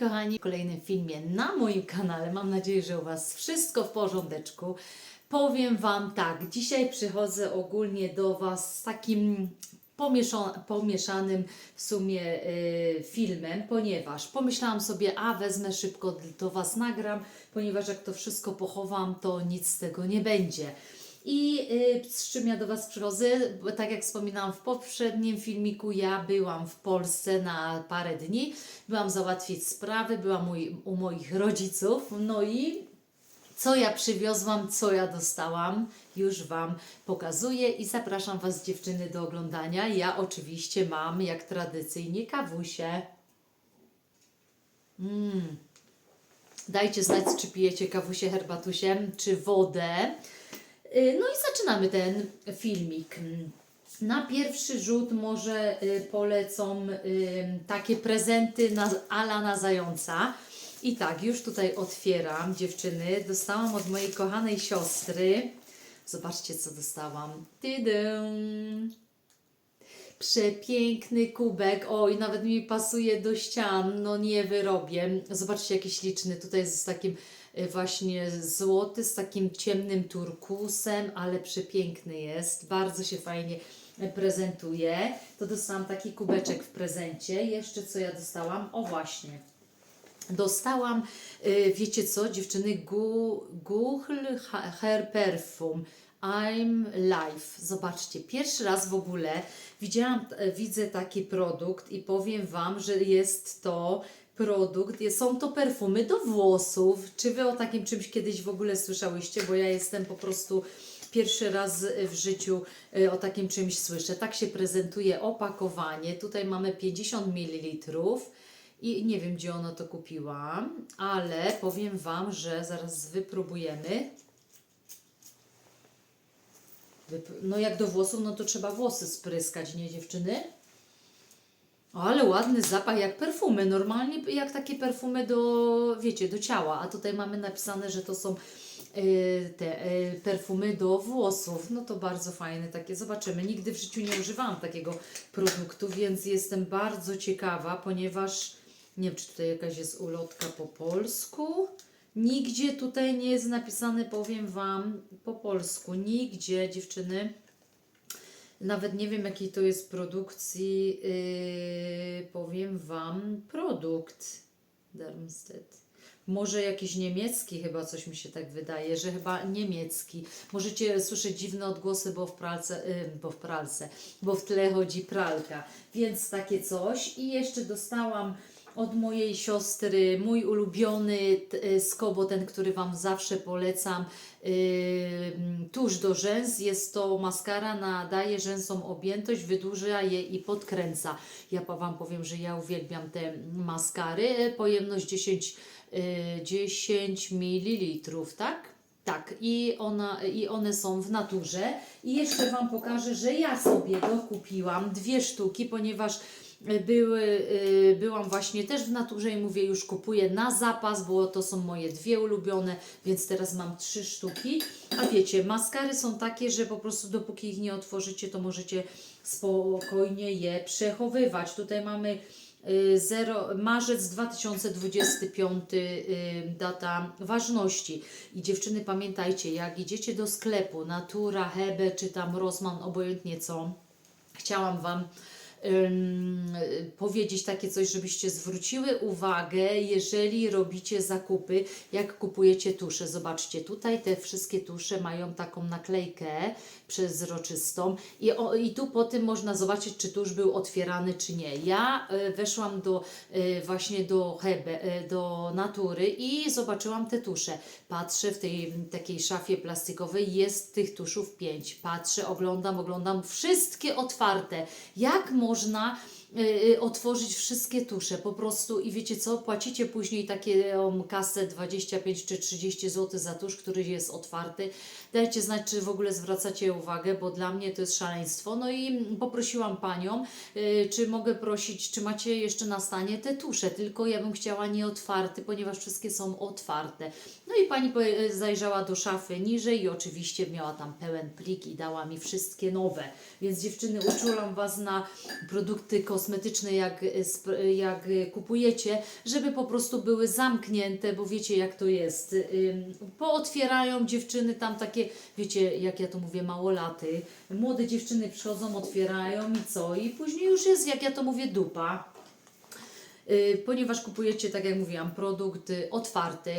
Kochani, w kolejnym filmie na moim kanale. Mam nadzieję, że u Was wszystko w porządeczku. Powiem Wam tak, dzisiaj przychodzę ogólnie do Was z takim pomiesza- pomieszanym w sumie y, filmem, ponieważ pomyślałam sobie, a wezmę szybko do Was nagram, ponieważ jak to wszystko pochowam, to nic z tego nie będzie. I y, z czym ja do Was przychodzę? Tak jak wspominałam w poprzednim filmiku, ja byłam w Polsce na parę dni. Byłam załatwić sprawy, byłam u, u moich rodziców. No i co ja przywiozłam, co ja dostałam, już Wam pokazuję i zapraszam Was dziewczyny do oglądania. Ja oczywiście mam, jak tradycyjnie, kawusie. Mm. Dajcie znać, czy pijecie kawusie herbatusiem, czy wodę. Y, No i zaczynamy ten filmik. Na pierwszy rzut może y, polecą y, takie prezenty na, ala na zająca. I tak, już tutaj otwieram, dziewczyny. Dostałam od mojej kochanej siostry. Zobaczcie, co dostałam. Tydę. Przepiękny kubek. Oj, nawet mi pasuje do ścian. No nie wyrobię. Zobaczcie, jaki śliczny. Tutaj jest z takim właśnie złoty, z takim ciemnym turkusem, ale przepiękny jest. Bardzo się fajnie y, prezentuje. To dostałam taki kubeczek w prezencie. Jeszcze co ja dostałam? O właśnie. Dostałam, y, wiecie co, dziewczyny, Gu- Ha- Hair Perfume I'm Life. Zobaczcie, pierwszy raz w ogóle widziałam, widzę taki produkt i powiem Wam, że jest to produkt, są to perfumy do włosów. Czy Wy o takim czymś kiedyś w ogóle słyszałyście? Bo ja jestem po prostu pierwszy raz w życiu y, o takim czymś słyszę. Tak się prezentuje opakowanie. Tutaj mamy 50 ml. I nie wiem, gdzie ona to kupiła, ale powiem Wam, że zaraz wypróbujemy. Wyp- No jak do włosów, no to trzeba włosy spryskać, nie dziewczyny? O, ale ładny zapach, jak perfumy, normalnie jak takie perfumy do, wiecie, do ciała, a tutaj mamy napisane, że to są y, te y, perfumy do włosów, no to bardzo fajne takie, zobaczymy, nigdy w życiu nie używałam takiego produktu, więc jestem bardzo ciekawa, ponieważ nie wiem, czy tutaj jakaś jest ulotka po polsku, nigdzie tutaj nie jest napisane, powiem Wam, po polsku, nigdzie, dziewczyny, nawet nie wiem, jakiej to jest produkcji. Yy, powiem Wam, produkt Darmstadt. Może jakiś niemiecki, chyba coś mi się tak wydaje, że chyba niemiecki. Możecie słyszeć dziwne odgłosy, bo w pralce, yy, bo w pralce, bo w tle chodzi pralka. Więc takie coś. I jeszcze dostałam od mojej siostry mój ulubiony y, Skobo, ten, który Wam zawsze polecam, yy, tuż do rzęs. Jest to maskara, nadaje rzęsom objętość, wydłuża je i podkręca. Ja Wam powiem, że ja uwielbiam te maskary. Pojemność 10, yy, 10 ml, tak? Tak, i, ona, i one są w naturze. I jeszcze Wam pokażę, że ja sobie dokupiłam dwie sztuki, ponieważ były, y, byłam właśnie też w naturze i mówię, już kupuję na zapas, bo to są moje dwie ulubione, więc teraz mam trzy sztuki. A wiecie, maskary są takie, że po prostu dopóki ich nie otworzycie, to możecie spokojnie je przechowywać. Tutaj mamy y, 0, marzec 2025 y, data ważności. I dziewczyny pamiętajcie, jak idziecie do sklepu Natura, Hebe czy tam Rossmann, obojętnie co, chciałam Wam powiedzieć takie coś, żebyście zwróciły uwagę, jeżeli robicie zakupy, jak kupujecie tusze. Zobaczcie, tutaj te wszystkie tusze mają taką naklejkę przezroczystą i, o, i tu po tym można zobaczyć, czy tusz był otwierany, czy nie. Ja y, weszłam do y, właśnie do Hebe, y, do Natury i zobaczyłam te tusze. Patrzę w tej takiej szafie plastikowej, jest tych tuszów pięć. Patrzę, oglądam, oglądam, wszystkie otwarte. Jak można y, y, otworzyć wszystkie tusze po prostu i wiecie co, płacicie później um, kasę 25 czy 30 zł za tusz, który jest otwarty. Dajcie znać, czy w ogóle zwracacie uwagę, bo dla mnie to jest szaleństwo. No i poprosiłam Panią, y, czy mogę prosić, czy macie jeszcze na stanie te tusze, tylko ja bym chciała nie otwarty, ponieważ wszystkie są otwarte. No i Pani zajrzała do szafy niżej i oczywiście miała tam pełen plik i dała mi wszystkie nowe. Więc dziewczyny, uczulam Was na produkty kosmetyczne kosmetyczne, jak, sp- y, jak y, kupujecie, żeby po prostu były zamknięte, bo wiecie jak to jest. Pootwierają dziewczyny tam takie, wiecie jak ja to mówię, małolaty. Młode dziewczyny przychodzą, otwierają i co? I później już jest, jak ja to mówię, dupa. Y, ponieważ kupujecie, tak jak mówiłam, produkt y, otwarty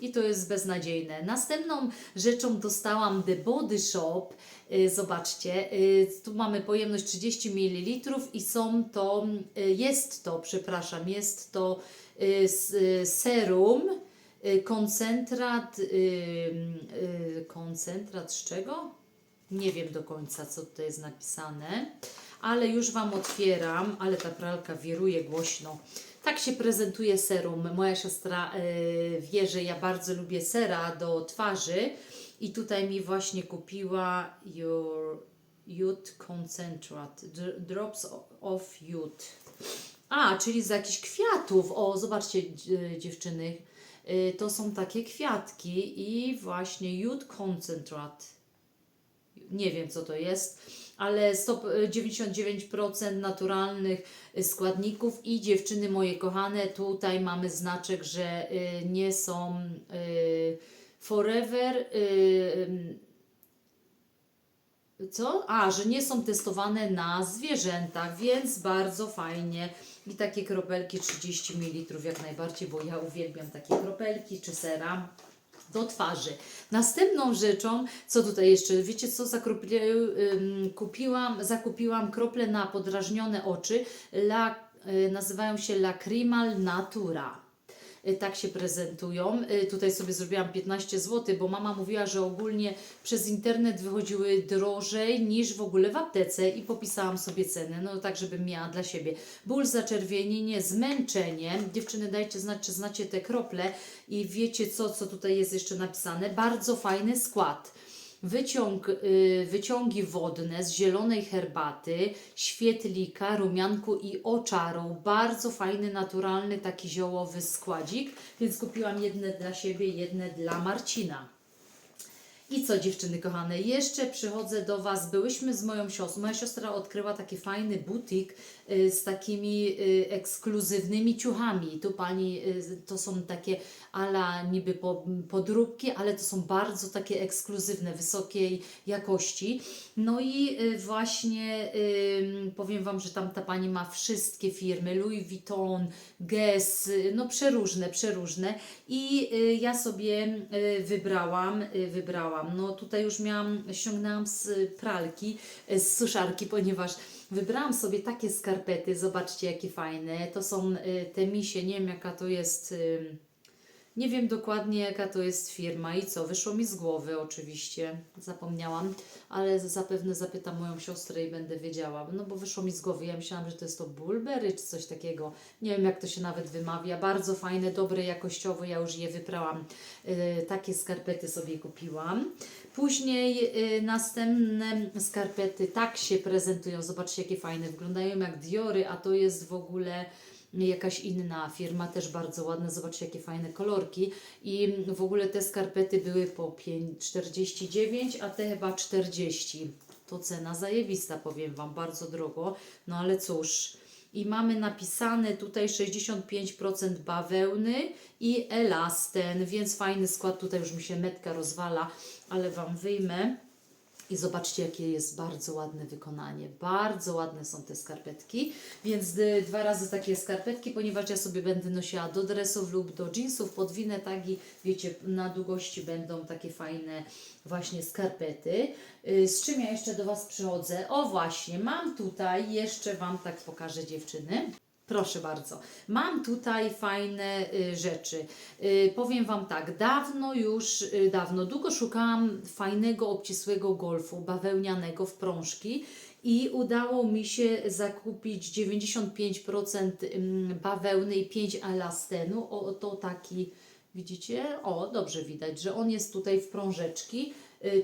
i to jest beznadziejne. Następną rzeczą dostałam The Body Shop. Y, Zobaczcie, y, tu mamy pojemność 30 ml i są to, y, jest to, przepraszam, jest to serum, koncentrat, koncentrat z czego? Nie wiem do końca, co tutaj jest napisane, ale już Wam otwieram, ale ta pralka wiruje głośno. Tak się prezentuje serum. Moja siostra y, wie, że ja bardzo lubię sera do twarzy i tutaj mi właśnie kupiła Your Youth Concentrate, Dr- Drops of Youth. A, czyli z jakichś kwiatów. O, zobaczcie dzie- dziewczyny, y, to są takie kwiatki i właśnie Youth Concentrate nie wiem co to jest, ale stop, 99% naturalnych y, składników i dziewczyny moje kochane, tutaj mamy znaczek, że y, nie są forever co? A, że nie są testowane na zwierzętach, więc bardzo fajnie. I takie kropelki 30 ml jak najbardziej, bo ja uwielbiam takie kropelki czy sera do twarzy. Następną rzeczą, co tutaj jeszcze, wiecie co, zakrople, ym, kupiłam, zakupiłam krople na podrażnione oczy, la, y, nazywają się Lacrimal Natura. Y, Tak się prezentują. Y, Tutaj sobie zrobiłam 15 zł, bo mama mówiła, że ogólnie przez internet wychodziły drożej niż w ogóle w aptece i popisałam sobie cenę, no tak, żebym miała dla siebie. Ból, zaczerwienienie, zmęczenie. Dziewczyny, dajcie znać, czy znacie te krople i wiecie co, co tutaj jest jeszcze napisane. Bardzo fajny skład. Wyciąg, y, wyciągi wodne z zielonej herbaty, świetlika, rumianku i oczaru. Bardzo fajny, naturalny, taki ziołowy składzik, więc kupiłam jedne dla siebie, jedne dla Marcina. I co dziewczyny kochane, jeszcze przychodzę do Was, byłyśmy z moją siostrą, moja siostra odkryła taki fajny butik y, z takimi y, ekskluzywnymi ciuchami. Tu pani, y, to są takie ala niby po, podróbki, ale to są bardzo takie ekskluzywne, wysokiej jakości. No i właśnie powiem Wam, że tam ta pani ma wszystkie firmy, Louis Vuitton, Guess, no przeróżne, przeróżne i ja sobie wybrałam, y, wybrałam, no tutaj już miałam, ściągnęłam z pralki, y, z suszarki, ponieważ wybrałam sobie takie skarpety, zobaczcie jakie fajne, to są y, te misie, nie wiem jaka to jest... Nie wiem dokładnie jaka to jest firma i co, wyszło mi z głowy oczywiście, zapomniałam, ale zapewne zapytam moją siostrę i będę wiedziała, no bo wyszło mi z głowy, ja myślałam, że to jest to Bulberry czy coś takiego, nie wiem jak to się nawet wymawia, bardzo fajne, dobre, jakościowo, ja już je wyprałam, y, takie skarpety sobie kupiłam. Później y, następne skarpety tak się prezentują, zobaczcie jakie fajne, wyglądają jak Diory, a to jest w ogóle jakaś inna firma, też bardzo ładne, zobaczcie jakie fajne kolorki i w ogóle te skarpety były po 5, 49, a te chyba 40. To cena zajebista, powiem Wam, bardzo drogo, no ale cóż. I mamy napisane tutaj 65% bawełny i elasten, więc fajny skład, tutaj już mi się metka rozwala, ale Wam wyjmę. I zobaczcie, jakie jest bardzo ładne wykonanie. Bardzo ładne są te skarpetki, więc y, dwa razy takie skarpetki, ponieważ ja sobie będę nosiła do dresów lub do jeansów, podwinę tagi, wiecie, na długości będą takie fajne właśnie skarpety. Y, Z czym ja jeszcze do Was przychodzę? O właśnie, mam tutaj, jeszcze Wam tak pokażę dziewczyny. Proszę bardzo. Mam tutaj fajne y, rzeczy. Y, powiem Wam tak, dawno już, y, dawno, długo szukałam fajnego, obcisłego golfu, bawełnianego w prążki i udało mi się zakupić 95% ym, bawełny i 5 elastenu. O, to taki, widzicie? O, dobrze widać, że on jest tutaj w prążeczki.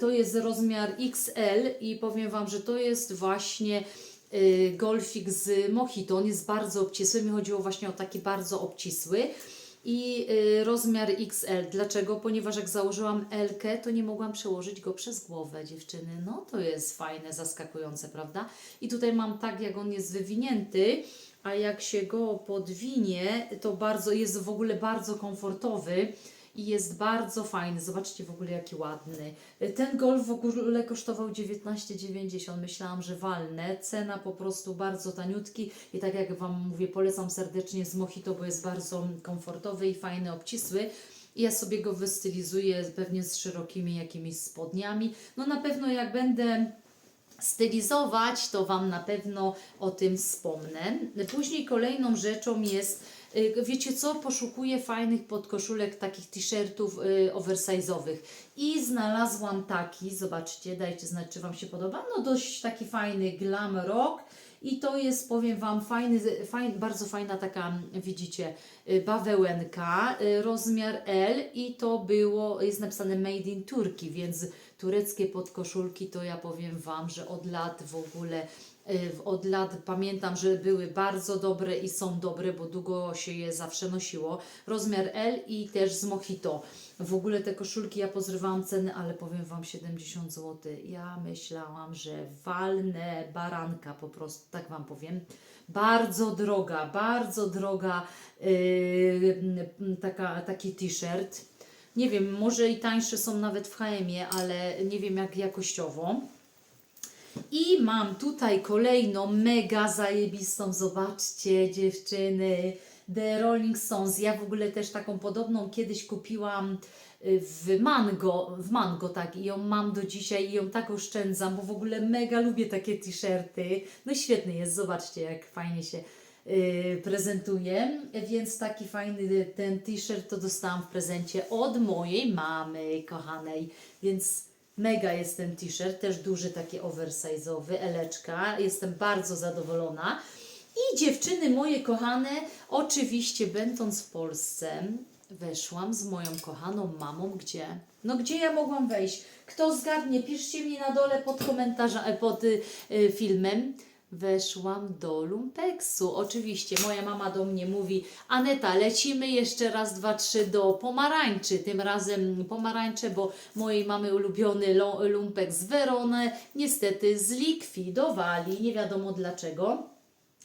To jest rozmiar XL i powiem Wam, że to jest właśnie golfik z Mojito. On jest bardzo obcisły. Mi chodziło właśnie o taki bardzo obcisły. i y, rozmiar XL. Dlaczego? Ponieważ jak założyłam L, to nie mogłam przełożyć go przez głowę dziewczyny. No to jest fajne, zaskakujące, prawda? I tutaj mam tak, jak on jest wywinięty, a jak się go podwinie, to bardzo jest w ogóle bardzo komfortowy i jest bardzo fajny. Zobaczcie w ogóle jaki ładny. Ten golf w ogóle kosztował 19,90. Myślałam, że walnę. Cena po prostu bardzo taniutki i tak jak Wam mówię, polecam serdecznie z Mojito, bo jest bardzo komfortowy i fajny, obcisły. Ja sobie go wystylizuję pewnie z szerokimi jakimiś spodniami. No na pewno jak będę stylizować, to Wam na pewno o tym wspomnę. Później kolejną rzeczą jest, wiecie co, poszukuję fajnych podkoszulek, takich t-shirtów y, oversize'owych. I znalazłam taki, zobaczcie, dajcie znać, czy Wam się podoba, no dość taki fajny glam rock. I to jest, powiem Wam, fajny, fajny, bardzo fajna taka, widzicie, y, bawełenka, y, rozmiar L. I to było, jest napisane Made in Turkey, więc tureckie podkoszulki to ja powiem Wam, że od lat w ogóle, y, od lat pamiętam, że były bardzo dobre i są dobre, bo długo się je zawsze nosiło. Rozmiar L i też z Mojito. W ogóle te koszulki ja pozrywałam ceny, ale powiem Wam 70 zł. Ja myślałam, że walnę baranka po prostu, tak Wam powiem. Bardzo droga, bardzo droga yy, taka, taki t-shirt. Nie wiem, może i tańsze są nawet w HM-ie, ale nie wiem jak jakościowo. I mam tutaj kolejną mega zajebistą, zobaczcie dziewczyny, The Rolling Stones. Ja w ogóle też taką podobną kiedyś kupiłam y, w Mango, w Mango tak i ją mam do dzisiaj i ją tak oszczędzam, bo w ogóle mega lubię takie t-shirty. No świetny jest, zobaczcie jak fajnie się y, prezentuje, więc taki fajny ten t-shirt to dostałam w prezencie od mojej mamy kochanej, więc Mega jest ten t-shirt, też duży, taki oversize'owy, eleczka. Jestem bardzo zadowolona. I dziewczyny moje kochane, oczywiście będąc w Polsce, weszłam z moją kochaną mamą, gdzie? No gdzie ja mogłam wejść? Kto zgadnie? Piszcie mi na dole pod komentarzem, pod y, y, filmem. Weszłam do Lumpeksu. Oczywiście moja mama do mnie mówi: Aneta, lecimy jeszcze raz, dwa, trzy do pomarańczy. Tym razem pomarańcze, bo mojej mamy ulubiony lo- lumpek z Werony niestety zlikwidowali. Nie wiadomo dlaczego.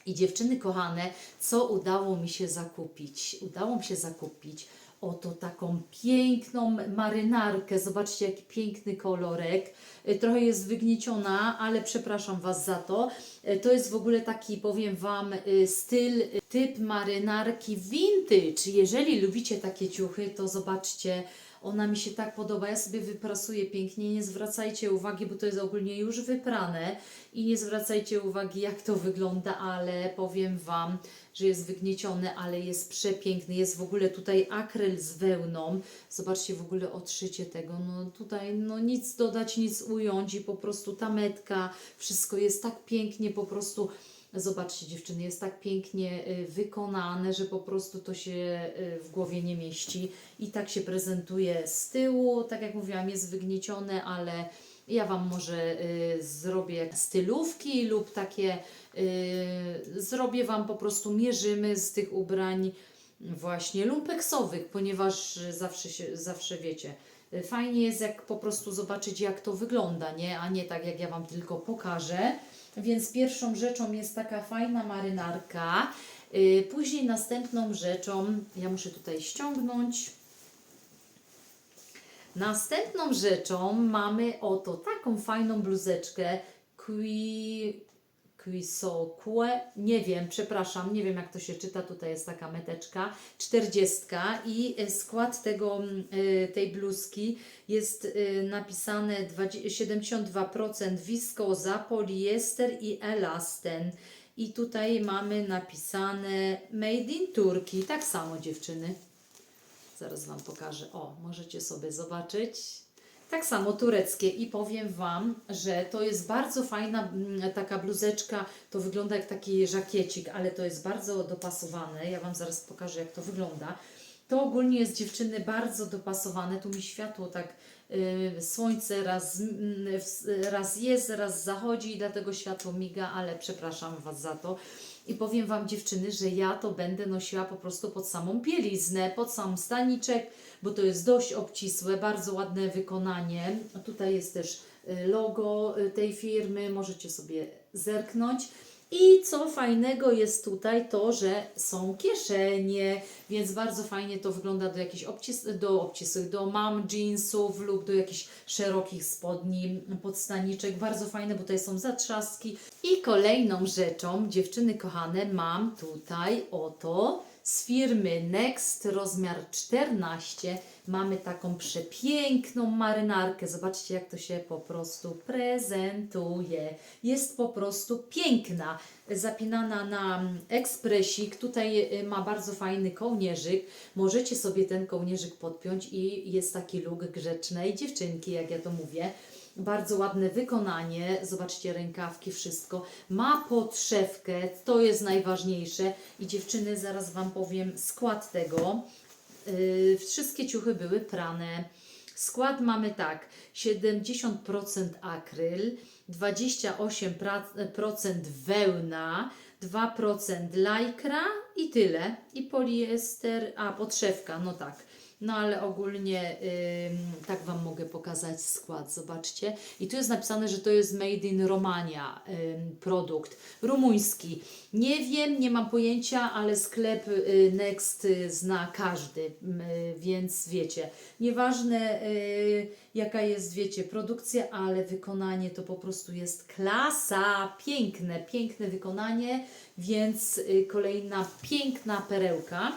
I dziewczyny kochane, co udało mi się zakupić? Udało mi się zakupić oto taką piękną marynarkę. Zobaczcie, jaki piękny kolorek. Y, Trochę jest wygnieciona, ale przepraszam Was za to. Y, To jest w ogóle taki, powiem Wam, y, styl, typ marynarki vintage. Jeżeli lubicie takie ciuchy, to zobaczcie, ona mi się tak podoba. Ja sobie wyprasuję pięknie. Nie zwracajcie uwagi, bo to jest ogólnie już wyprane i nie zwracajcie uwagi, jak to wygląda, ale powiem Wam, że jest wygnieciony, ale jest przepiękny. Jest w ogóle tutaj akryl z wełną. Zobaczcie w ogóle odszycie tego. No tutaj no nic dodać, nic ująć i po prostu ta metka, wszystko jest tak pięknie po prostu. Zobaczcie dziewczyny, jest tak pięknie y, wykonane, że po prostu to się y, w głowie nie mieści i tak się prezentuje z tyłu. Tak jak mówiłam, jest wygniecione, ale ja Wam może y, zrobię stylówki lub takie, zrobię Wam po prostu, mierzymy z tych ubrań właśnie lumpeksowych, ponieważ zawsze, się, zawsze wiecie, fajnie jest jak po prostu zobaczyć jak to wygląda, nie? A nie tak jak ja Wam tylko pokażę. Więc pierwszą rzeczą jest taka fajna marynarka. Y, Później następną rzeczą, ja muszę tutaj ściągnąć. Następną rzeczą mamy oto taką fajną bluzeczkę Qui Quisokue, nie wiem, przepraszam, nie wiem jak to się czyta, tutaj jest taka meteczka, 40 i e, skład tego, mm, e, tej bluzki jest e, napisane 20 72% wiskoza, poliester i elasten. I tutaj mamy napisane Made in Turkey, tak samo dziewczyny. Zaraz Wam pokażę. O, możecie sobie zobaczyć. Tak samo tureckie i powiem Wam, że to jest bardzo fajna mm, taka bluzeczka, to wygląda jak taki żakiecik, ale to jest bardzo dopasowane. Ja Wam zaraz pokażę jak to wygląda. To ogólnie jest dziewczyny bardzo dopasowane. Tu mi światło tak, słońce raz, mm, raz jest, raz zachodzi i dlatego światło miga, ale przepraszam Was za to. I powiem Wam dziewczyny, że ja to będę nosiła po prostu pod samą bieliznę, pod sam staniczek, bo to jest dość obcisłe, bardzo ładne wykonanie. Tutaj jest też y, logo y, tej firmy, możecie sobie zerknąć. I co fajnego jest tutaj, to że są kieszenie, więc bardzo fajnie to wygląda do jakichś obcis do obcisłych, do mam jeansów lub do jakichś szerokich spodni, podstaniczek. Bardzo fajne, bo tutaj są zatrzaski. I kolejną rzeczą, dziewczyny kochane, mam tutaj oto z firmy Next rozmiar 14 mamy taką przepiękną marynarkę. Zobaczcie, jak to się po prostu prezentuje. Jest po prostu piękna. Zapinana na ekspresik. Tutaj y, ma bardzo fajny kołnierzyk. Możecie sobie ten kołnierzyk podpiąć i jest taki look grzecznej dziewczynki, jak ja to mówię. Bardzo ładne wykonanie. Zobaczcie, rękawki, wszystko. Ma podszewkę, to jest najważniejsze. I dziewczyny, zaraz Wam powiem skład tego. Yy, wszystkie ciuchy były prane. Skład mamy tak: 70% akryl, 28% wełna, 2% lajkra i tyle. I poliester, a podszewka, no tak. No ale ogólnie tak Wam mogę pokazać skład, zobaczcie. I tu jest napisane, że to jest made in Romania produkt rumuński. Nie wiem, nie mam pojęcia, ale sklep y, Next zna każdy, więc wiecie. Nieważne y, jaka jest, wiecie, produkcja, ale wykonanie to po prostu jest klasa. Piękne, piękne wykonanie, więc y, kolejna piękna perełka.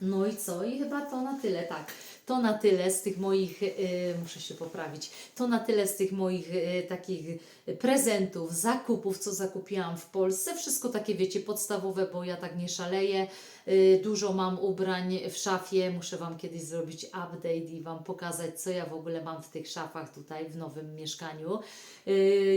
No i co? I chyba to na tyle, tak. To na tyle z tych moich, y, muszę się poprawić, to na tyle z tych moich y, takich prezentów, zakupów, co zakupiłam w Polsce. Wszystko takie, wiecie, podstawowe, bo ja tak nie szaleję. Y, dużo mam ubrań w szafie. Muszę Wam kiedyś zrobić update i Wam pokazać, co ja w ogóle mam w tych szafach tutaj w nowym mieszkaniu. Y,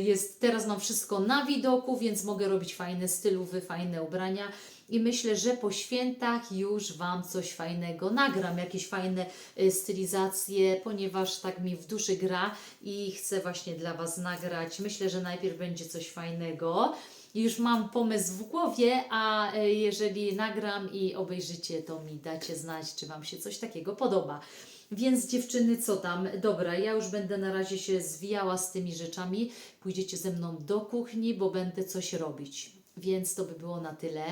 jest, teraz mam wszystko na widoku, więc mogę robić fajne stylowy, fajne ubrania. I myślę, że po świętach już Wam coś fajnego nagram, jakieś fajne y, stylizacje, ponieważ tak mi w duszy gra i chcę właśnie dla Was nagrać. Myślę, że najpierw będzie coś fajnego. Już mam pomysł w głowie, a y, jeżeli nagram i obejrzycie, to mi dacie znać, czy Wam się coś takiego podoba. Więc dziewczyny, co tam? Dobra, ja już będę na razie się zwijała z tymi rzeczami. Pójdziecie ze mną do kuchni, bo będę coś robić. Więc to by było na tyle.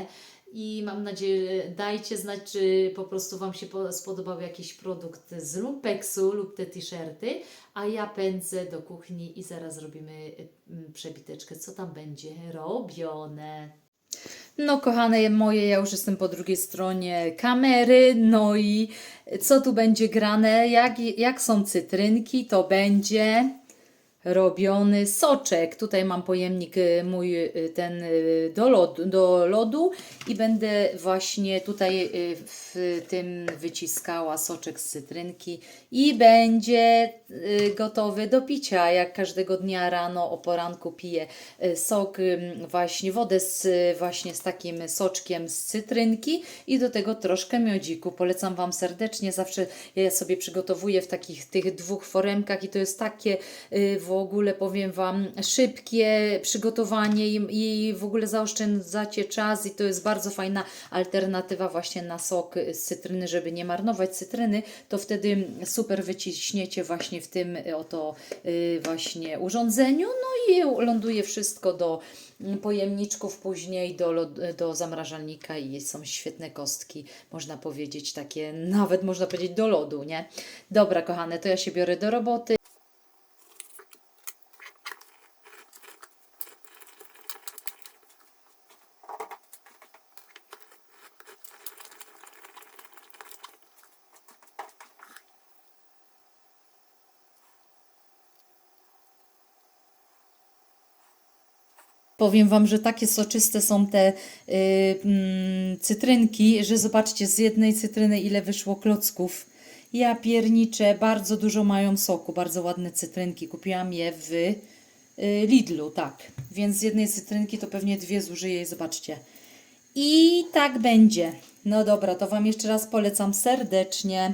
I mam nadzieję, dajcie znać, czy po prostu Wam się po- spodobał jakiś produkt z Lumpeksu lub te t-shirty, a ja pędzę do kuchni i zaraz robimy mm, przebiteczkę, co tam będzie robione. No, kochane moje, ja już jestem po drugiej stronie kamery. No i co tu będzie grane? Jak, jak są cytrynki, to będzie robiony soczek. Tutaj mam pojemnik y, mój y, ten y, do lodu, do lodu i będę właśnie tutaj w tym wyciskała soczek z cytrynki i będzie gotowy do picia. Jak każdego dnia rano o poranku piję sok, właśnie wodę z, właśnie z takim soczkiem z cytrynki i do tego troszkę miodziku. Polecam Wam serdecznie. Zawsze ja sobie przygotowuję w takich tych dwóch foremkach i to jest takie w ogóle powiem Wam szybkie przygotowanie i, i w ogóle zaoszczędzacie czas i to jest bardzo fajna alternatywa właśnie na sok z cytryny, żeby nie marnować cytryny, to wtedy super wyciśniecie właśnie w tym y, oto y, właśnie urządzeniu, no i ląduje wszystko do mm, pojemniczków później do, do zamrażalnika i są świetne kostki, można powiedzieć takie, nawet można powiedzieć do lodu, nie? Dobra kochane, to ja się biorę do roboty. Powiem Wam, że takie soczyste są te y, mm, cytrynki, że zobaczcie, z jednej cytryny ile wyszło klocków. Ja pierniczę, bardzo dużo mają soku, bardzo ładne cytrynki. Kupiłam je w y, Lidlu, tak. Więc z jednej cytrynki to pewnie dwie zużyję i zobaczcie. I tak będzie. No dobra, to Wam jeszcze raz polecam serdecznie.